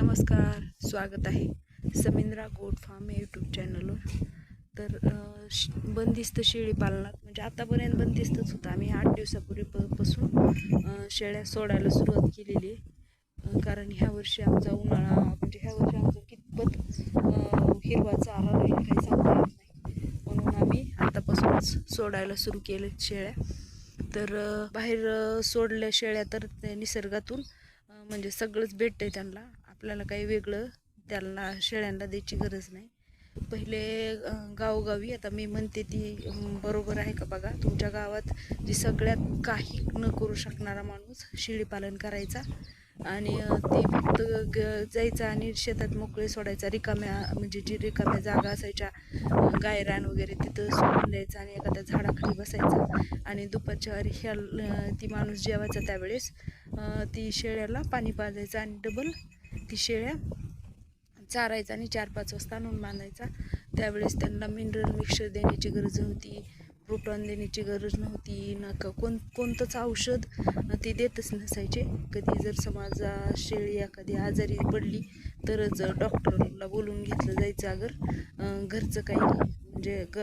नमस्कार स्वागत आहे समिंद्रा गोट फार्म या यूट्यूब चॅनलवर तर श- बंदिस्त शेळी पालनात म्हणजे आतापर्यंत बंदिस्तच होता आम्ही आठ दिवसापूर्वी प- पासून शेळ्या सोडायला सुरुवात केलेली आहे. कारण ह्या वर्षी आमचा उन्हाळा म्हणजे ह्या वर्षी आमचा कितपत हिरवाचा हिरवा चारा राहील काही सांगता येत नाही. म्हणून आम्ही आतापासूनच सोडायला सुरू केले शेळ्या. तर बाहेर सोडल्या शेळ्या तर निसर्गातून म्हणजे सगळंच भेटतं आहे त्यांना. आपल्याला काही वेगळं त्यांना शेळ्यांना द्यायची गरज नाही. पहिले गावोगावी आता मी म्हणते ती बरोबर आहे का बघा? तुमच्या गावात जी सगळ्यात काही न करू शकणारा माणूस शेळीपालन करायचा आणि ते फक्त ग- जायचा आणि शेतात मोकळे सोडायचा. रिकाम्या म्हणजे जी रिकाम्या जागा असायच्या गायरान वगैरे तिथं सोडून द्यायचं आणि एखाद्या झाडाखाली बसायचा. आणि दुपारच्या ह्या ती माणूस जेवायचा त्यावेळेस ती शेळ्याला पाणी पाजायचं आणि डबल ती शेळ्या चारायचा आणि चार पाच वाजता आणून बांधायचा. त्यावेळेस त्यांना मिनरल मिक्सर देण्याची गरज नव्हती प्रोटॉन देण्याची गरज नव्हती ना का कोण कोणतंच औषध ते देतच नसायचे. कधी जर समाजा शेळी एखादी आजारी पडली तरच डॉक्टरला बोलून घेतलं जायचं अगर घरचं काही म्हणजे ग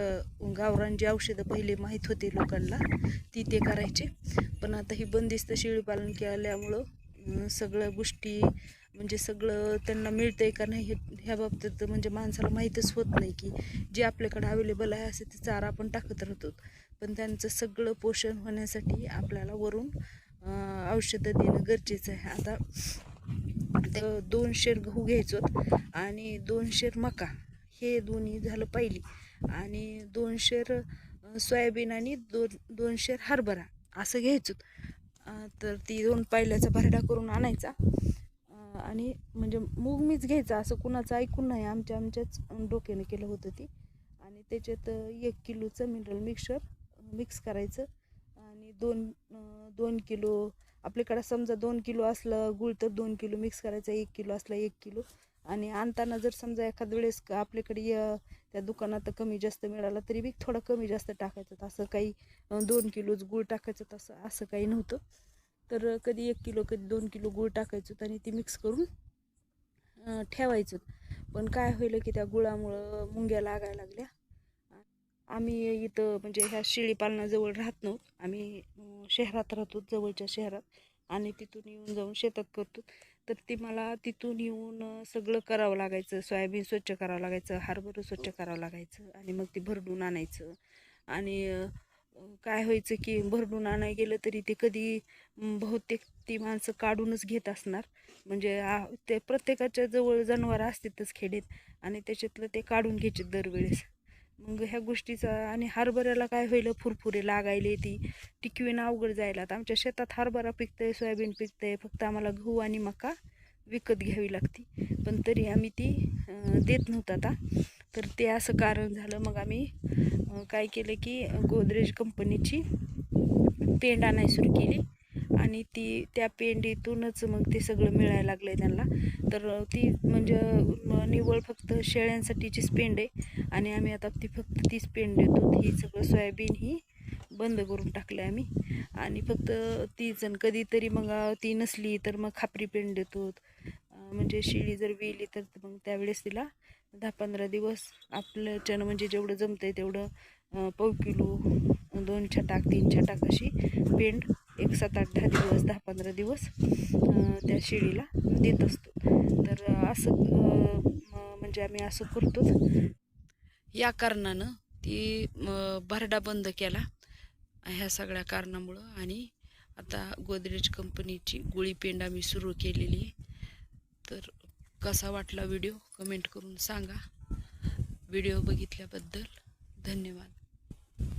गावरान जी औषधं पहिले माहीत होते लोकांना ती ते करायचे. पण आता ही बंदिस्त शेळीपालन केल्यामुळं सगळ्या गोष्टी म्हणजे सगळं त्यांना मिळतं आहे का नाही हे ह्या बाबतीत म्हणजे माणसाला माहीतच होत नाही की जे आपल्याकडं अवेलेबल आहे असं ते चारा आपण टाकत राहतो. पण त्यांचं सगळं पोषण होण्यासाठी आपल्याला वरून औषधं देणं गरजेचं आहे. आता तर दोन शेर गहू घ्यायचो आणि दोन शेर मका हे दोन्ही झालं पहिली आणि दोन शेर सोयाबीन आणि दोन दोन शेर हरभरा असं घ्यायचो तर ती दोन पायल्याचा भरडा करून आणायचा. आणि म्हणजे मूग मीच घ्यायचा असं कुणाचं ऐकून नाही. आमच्या आमच्याच डोक्याने केलं होतं ती. आणि त्याच्यात एक किलोचं मिनरल मिक्सर मिक्स करायचं. आणि दोन दोन किलो आपल्याकडं समजा दोन किलो असलं गुळ तर दोन किलो मिक्स करायचं. एक किलो असला एक किलो. आणि आणताना जर समजा एखाद वेळेस का आपल्याकडे य- त्या दुकानात कमी जास्त मिळाला तरी बी थोडं कमी जास्त टाकायचं. असं काही दोन किलोच गुळ टाकायचं तसं असं काही नव्हतं. तर कधी एक किलो कधी दोन किलो गूळ टाकायचो आणि ती मिक्स करून ठेवायचो. पण काय होईल की त्या गुळामुळं मुंग्या लागायला लागल्या. आम्ही इथं म्हणजे ह्या शेळीपालनाजवळ राहत नव्हतो. आम्ही शहरात राहतो जवळच्या शहरात. आणि तिथून येऊन जाऊन शेतात करतो. तर ती मला तिथून येऊन सगळं करावं लागायचं. सोयाबीन स्वच्छ करावं लागायचं हरभरं स्वच्छ करावं लागायचं. आणि मग ती भरडून आणायचं. आणि काय व्हायचं की भरडून आणाय गेलं तरी ते कधी बहुतेक ती माणसं काढूनच घेत असणार. म्हणजे ते प्रत्येकाच्या जवळ जनावरं असतातच खेडेत आणि त्याच्यातलं ते काढून घ्यायचे दरवेळेस. मग ह्या गोष्टीचा आणि हरभऱ्याला काय होईल फुरफुरे लागायले ती टिकवीन अवघड जायला. आता आमच्या शेतात हरभरा पिकतंय सोयाबीन पिकतंय फक्त आम्हाला गहू आणि मका विकत घ्यावी लागती. पण तरी आम्ही ती देत नव्हता आता. तर ते असं कारण झालं. मग आम्ही काय केलं की गोदरेज कंपनीची पेंड आणायला सुरू केली. आणि ती त्या पेंडीतूनच मग ते सगळं मिळायला लागलं आहे त्यांना. तर ती म्हणजे निव्वळ फक्त शेळ्यांसाठीचीच पेंड आहे. आणि आम्ही आता ती फक्त तीच पेंड देतो. ही सगळं सोयाबीन ही बंद करून टाकलं आम्ही. आणि फक्त तीच आणि कधीतरी मग ती नसली तर मग खापरी पेंड देतो. म्हणजे शिळी जर विली तर मग त्यावेळेस तिला दहा पंधरा दिवस आपल्याच्यानं म्हणजे जेवढं जमतं आहे तेवढं पाव किलो दोन छटाक तीन छटाक अशी पेंड एक सात आठ दहा दिवस दहा पंधरा दिवस त्या शेळीला देत असतो. तर असं म्हणजे आम्ही असं करतो या कारणानं ती भरडा बंद केला ह्या सगळ्या कारणामुळं आणि आता गोदरेज कंपनीची गोळी पेंड आम्ही सुरू केलेली आहे. तर कसा वाटला व्हिडिओ कमेंट करून सांगा. व्हिडिओ बघितल्याबद्दल धन्यवाद.